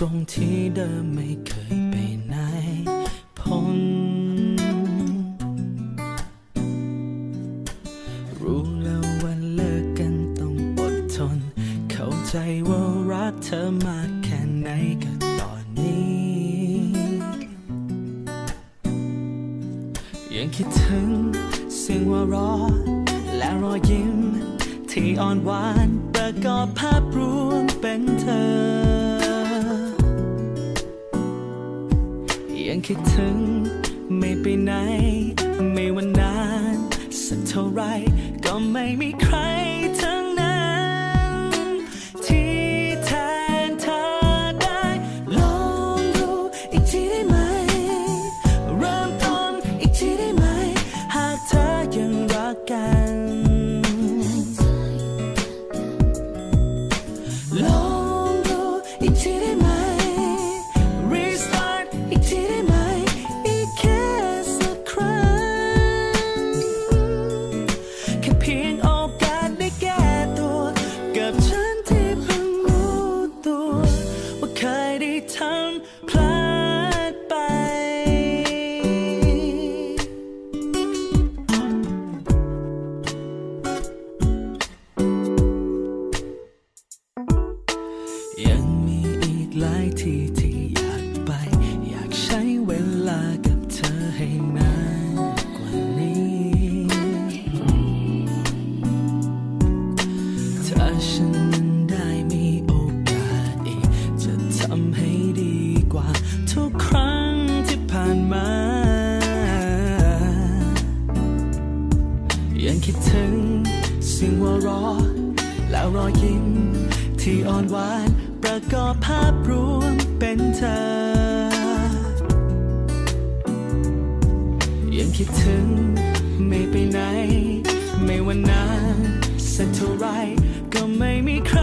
ตรงที่เดิมไม่เคยไปไหนพ้นรู้แล้วว่าเลิกกันต้องอดทน เข้าใจว่ารักเธอมากแค่ไหนก็ตอนนี้ ยังคิดถึงเสียงว่าเรอและรอยยิ้ม ที่อ่อนหวานประกอบภาพรู คิดถึง ไม่ไปไหน ไม่วันนาน สักเท่าไรก็ไม่มีใครเธอ ช้เวลากับเธอให้นานกว่านี้ ถ้าฉันนั้นได้มีโอกาสอีก จะทำให้ดีกว่า ทุกครั้งที่ผ่านมา ยังคิดถึงสียงหัวเราะแล้วรอยยิ้มที่อ่อนหวานประกอบภาพรวมเป็นเธอ ยังคิดถึง ไม่ไปไหน ไม่วันนานสักเท่าไรก็ไม่มีใคร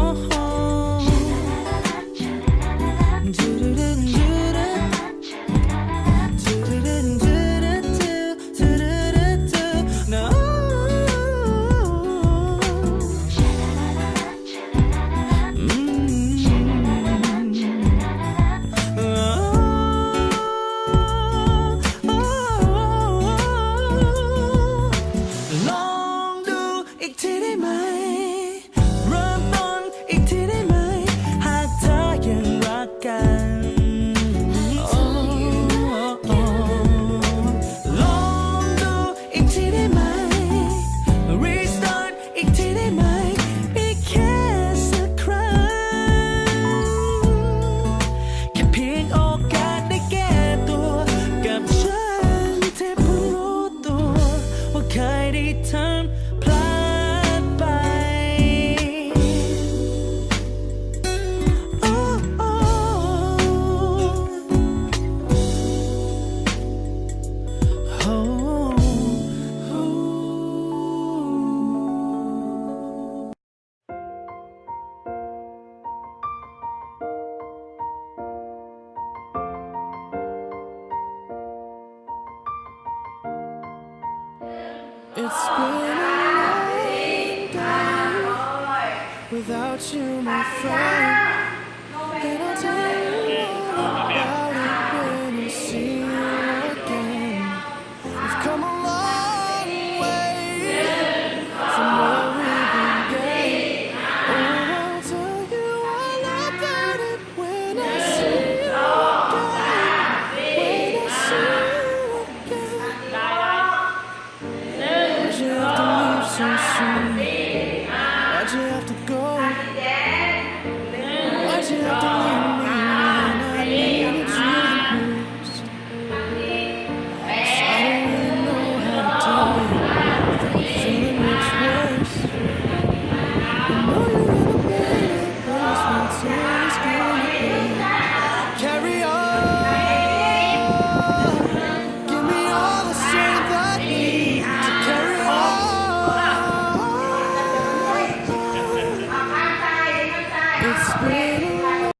โ It's been a long day without you, my friend. And I'll tell you